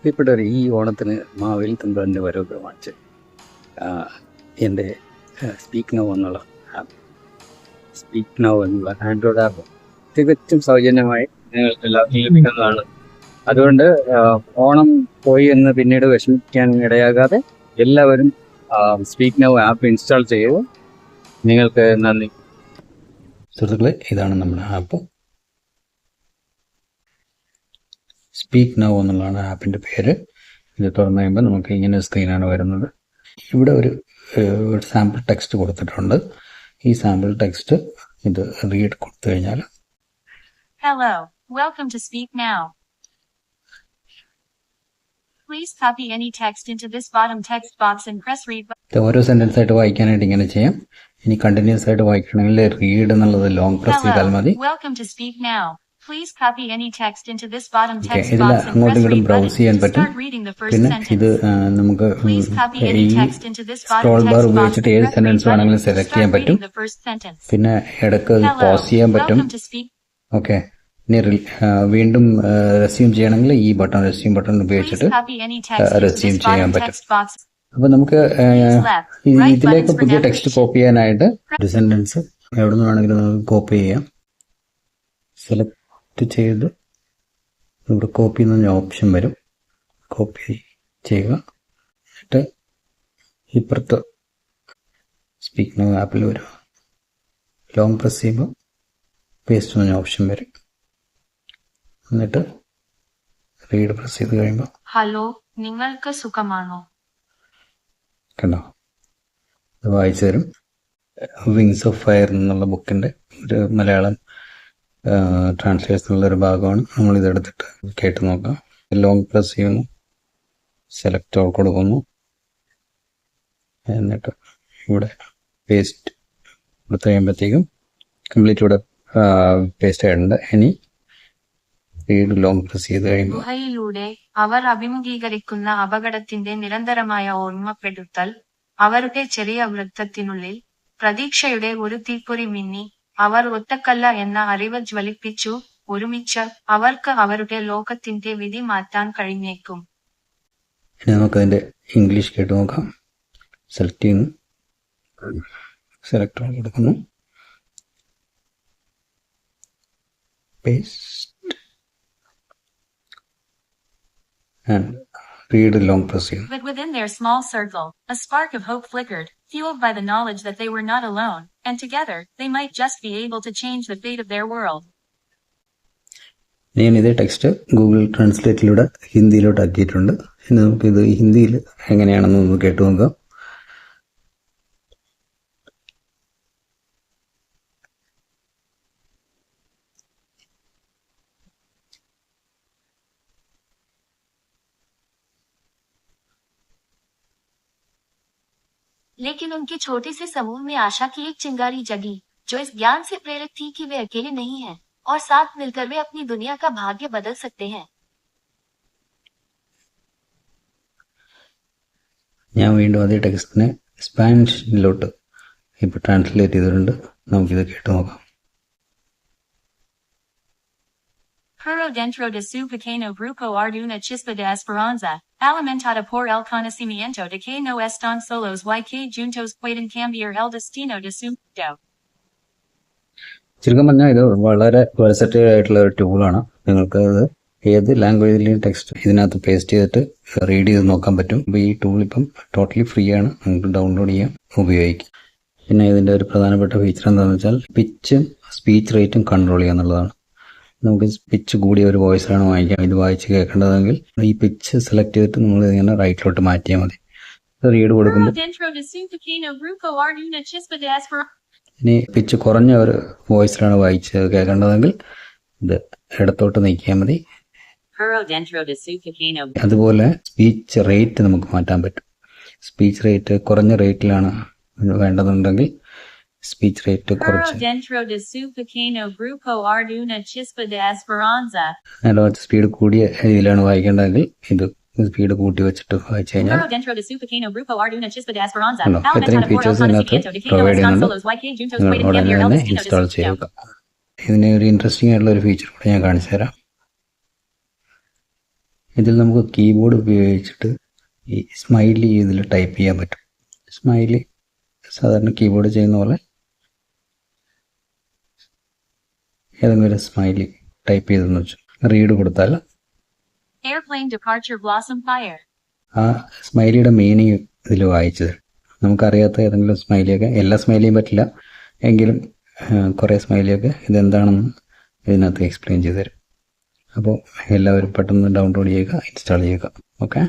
പ്രിയപ്പെട്ടവർ ഈ ഓണത്തിന് മാവേലി തന്ത്രന്റെ വരവ് പ്രമാണിച്ച് എന്റെ സ്പീക്ക് നൗ എന്നുള്ള ആപ്പ് സ്പീക്ക് നൗ എന്നുള്ള ആൻഡ്രോയിഡ് ആപ്പ് തികച്ചും സൗജന്യമായി നിങ്ങൾക്ക് എല്ലാവർക്കും ലഭിക്കുന്നതാണ്. അതുകൊണ്ട് ഓണം പോയി എന്ന് പിന്നീട് വിഷമിക്കാൻ ഇടയാകാതെ എല്ലാവരും സ്പീക്ക് നൗ ആപ്പ് ഇൻസ്റ്റാൾ ചെയ്യുക നിങ്ങൾക്ക് നന്ദി. സുഹൃത്തുക്കളെ ഇതാണ് നമ്മുടെ ആപ്പ് സ്പീക്ക് നൗ എന്നുള്ളതാണ് ആപ്പിന്റെ പേര്. ഇത് തുറന്നു കഴിയുമ്പോൾ നമുക്ക് ഇങ്ങനെ സ്ക്രീനാണ് വരുന്നത്. ഇവിടെ ഒരു ഒരു സാമ്പിൾ ടെക്സ്റ്റ് കൊടുത്തിട്ടുണ്ട്. ഈ സാമ്പിൾ ടെക്സ്റ്റ് ഇത് റീഡ് കൊടുത്തു കഴിഞ്ഞാൽ hello welcome to speak now Please copy any text into this bottom text box and press read ഓരോ സെന്റൻസ് ആയിട്ട് വായിക്കാനായിട്ട് ഇങ്ങനെ ചെയ്യാം. ഇനി കണ്ടിന്യൂസ് ആയിട്ട് വായിക്കണമെങ്കിൽ റീഡ് എന്നുള്ളത് ലോങ് പ്രസ് ചെയ്താൽ മതി. Welcome to speak Speak Now. Please copy any text into this bottom text ഇതിൽ box and അങ്ങോട്ടും press ഇങ്ങോട്ടും button ചെയ്യാൻ പറ്റും. start reading the first പിന്നെ ഇത് നമുക്ക് Please copy any ഈ text into this bottom scroll bar text box ഉപയോഗിച്ചിട്ട് and ഏത് button വേണമെങ്കിലും സെലക്ട് start ചെയ്യാൻ പറ്റും reading the first sentence. പിന്നെ ഇടയ്ക്ക് പോസ് ചെയ്യാൻ പറ്റും. ഓക്കെ ഇനി വീണ്ടും റെസ്യൂം ചെയ്യണമെങ്കിൽ ഈ ബട്ടൺ റെസ്യൂം ബട്ടൺ ഉപയോഗിച്ചിട്ട് this ചെയ്യാൻ പറ്റും. അപ്പൊ നമുക്ക് ഇതിലേക്ക് പുതിയ ടെക്സ്റ്റ് കോപ്പി ചെയ്യാനായിട്ട് ഒരു സെന്റൻസ് എവിടെ നിന്ന് വേണമെങ്കിലും നമുക്ക് കോപ്പി ചെയ്യാം സെലക്ട് ചെയ്ത് ഇവിടെ കോപ്പി എന്ന് ഓപ്ഷൻ വരും. കോപ്പി ചെയ്യുക. എന്നിട്ട് ഇപ്പുറത്ത് സ്പീക്ക് ആപ്പിൽ വരും ലോങ് പ്രസ് ചെയ്യുമ്പോൾ പേസ്റ്റ് എന്ന് ഓപ്ഷൻ വരും. എന്നിട്ട് റീഡ് പ്രസ് ചെയ്ത് കഴിയുമ്പോൾ ഹലോ നിങ്ങൾക്ക് സുഖമാണോ? കണ്ടോ? ഇത് വായിച്ചു തരും. വിങ്സ് ഓഫ് ഫയർ എന്നുള്ള ബുക്കിന്റെ ഒരു മലയാളം ട്രാൻസ്ലേഷനുള്ള ഒരു ഭാഗമാണ്. നമ്മൾ ഇതെടുത്തിട്ട് കേട്ട് നോക്കാം. ലോങ് പ്രസ് ചെയ്യുന്നു. സെലക്ട് ഓൾ കൊടുക്കുന്നു. എന്നിട്ട് ഇവിടെ പേസ്റ്റ് കൊടുത്തു കഴിയുമ്പോഴത്തേക്കും കംപ്ലീറ്റ് ഇവിടെ പേസ്റ്റ് ആയിട്ടുണ്ട്. ഇനി ഗുഹയിലൂടെ അവർ അഭിമുഖീകരിക്കുന്ന അപകടത്തിന്റെ നിരന്തരമായ ഓർമ്മപ്പെടുത്തൽ അവരുടെ ചെറിയ വൃത്തത്തിനുള്ളിൽ പ്രതീക്ഷയുടെ ഒരു തീപ്പൊരി മിന്നി അവർ ഒറ്റക്കല്ല എന്ന അറിവ് ജ്വലിപ്പിച്ചു ഒരുമിച്ച് അവർക്ക് അവരുടെ ലോകത്തിന്റെ വിധി മാറ്റാൻ കഴിഞ്ഞേക്കും. ഇനി നമുക്കതിന്റെ ഇംഗ്ലീഷ് കേട്ട് നോക്കാം. സെലക്ട് ചെയ്യുന്നു. സെലക്ട് കൊടുക്കുന്നു. പേസ്റ്റ് ആൻഡ് പ്രസ് ചെയ്യുന്നു. But within their small circle, a spark of hope flickered, fueled by the knowledge that they were not alone, and together, they might just be able to change the fate of their world. ഞാൻ ഇതേ text Google ട്രാൻസ്ലേറ്റിലൂടെ ഹിന്ദിയിലോട്ട് ആക്കിയിട്ടുണ്ട് ഇനി നമുക്കിത് ഹിന്ദിയിൽ എങ്ങനെയാണെന്ന് ഒന്ന് കേട്ടു നോക്കാം लेकिन उनके छोटे से समूह में आशा की एक चिंगारी जगी जो इस ज्ञान से प्रेरित थी कि वे अकेले नहीं हैं और साथ मिलकर वे अपनी दुनिया का भाग्य बदल सकते हैं ഞാൻ വീണ്ടും അതേ ടെക്സ്റ്റിനെ സ്പാനിഷിലോട്ട് ഇപ്പോൾ ട്രാൻസ്ലേറ്റ് ചെയ്തിട്ടുണ്ട് നമുക്കിത് കേട്ട് നോക്കാം Pero dentro de su pequeño grupo Arduna chispa de esperanza, alimentada por el conocimiento de que no están solos y que juntos pueden cambiar el destino de su mundo. ചുരുക്കം പറഞ്ഞാൽ ഇത് വളരെ വെർസറ്റൈൽ ആയിട്ടുള്ള ഒരു ടൂളാണ് നിങ്ങൾക്ക് അത് ഏത് ലാംഗ്വേജിലെയും ടെക്സ്റ്റ് ഇതിനകത്ത് പേസ്റ്റ് ചെയ്തിട്ട് റീഡ് ചെയ്ത് നോക്കാൻ പറ്റും. അപ്പോൾ ഈ ടൂൾ ഇപ്പം ടോട്ടലി ഫ്രീ ആണ്. നിങ്ങൾക്ക് ഡൗൺലോഡ് ചെയ്യാം ഉപയോഗിക്കാം. പിന്നെ ഇതിന്റെ ഒരു പ്രധാനപ്പെട്ട ഫീച്ചർ എന്താണെന്ന് വെച്ചാൽ പിച്ചും സ്പീച്ച് റേറ്റും കൺട്രോൾ ചെയ്യുക എന്നുള്ളതാണ്. നമുക്ക് പിച്ച് കൂടിയ ഒരു വോയിസാണ് വാങ്ങിക്കാം ഇത് വായിച്ച് കേൾക്കേണ്ടതെങ്കിൽ ഈ പിച്ച് സെലക്ട് ചെയ്തിട്ട് നമ്മൾ ഇങ്ങനെ റൈറ്റിലോട്ട് മാറ്റിയാൽ മതി. റീഡ് കൊടുക്കുമ്പോൾ. ഇനി പിച്ച് കുറഞ്ഞ ഒരു വോയിസിലാണ് വായിച്ച് കേൾക്കേണ്ടതെങ്കിൽ ഇത് ഇടത്തോട്ട് നീക്കിയാൽ മതി. അതുപോലെ സ്പീച്ച് റേറ്റ് നമുക്ക് മാറ്റാൻ പറ്റും. സ്പീച്ച് റേറ്റ് കുറഞ്ഞ റേറ്റിലാണ് വേണ്ടതുണ്ടെങ്കിൽ സ്പീച്ച് റേറ്റ് കുറച്ച്. ഹലോ സ്പീഡ് കൂടിയ രീതിയിലാണ് വായിക്കേണ്ടതെങ്കിൽ ഇത് സ്പീഡ് കൂട്ടി വെച്ചിട്ട് വായിച്ചു കഴിഞ്ഞാൽ ഇത്രയും ഫീച്ചേഴ്സ് ഇതിനകത്ത് പ്രൊവൈഡ് ചെയ്യുന്നുണ്ട്. നിങ്ങൾ ഉടനെ തന്നെ ഇൻസ്റ്റാൾ ചെയ്യുക. ഇതിന് ഒരു ഇൻട്രസ്റ്റിംഗ് ആയിട്ടുള്ള ഒരു ഫീച്ചർ കൂടെ ഞാൻ കാണിച്ചു തരാം. ഇതിൽ നമുക്ക് കീബോർഡ് ഉപയോഗിച്ചിട്ട് ഈ സ്മൈലി ഇതിൽ ടൈപ്പ് ചെയ്യാൻ പറ്റും. സ്മൈലി സാധാരണ കീബോർഡ് ചെയ്യുന്ന പോലെ ഏതെങ്കിലും ഒരു സ്മൈലി ടൈപ്പ് ചെയ്തെന്ന് വെച്ചു. റീഡ് കൊടുത്താൽ ആ സ്മൈലിയുടെ മീനിങ് ഇതിൽ വായിച്ചത്. നമുക്കറിയാത്ത ഏതെങ്കിലും സ്മൈലിയൊക്കെ എല്ലാ സ്മൈലിയും പറ്റില്ല. എങ്കിലും കുറേ സ്മൈലിയൊക്കെ ഇതെന്താണെന്ന് ഇതിനകത്ത് എക്സ്പ്ലെയിൻ ചെയ്തു തരും. അപ്പോൾ എല്ലാവരും പെട്ടെന്ന് ഡൗൺലോഡ് ചെയ്യുക ഇൻസ്റ്റാൾ ചെയ്യുക. ഓക്കെ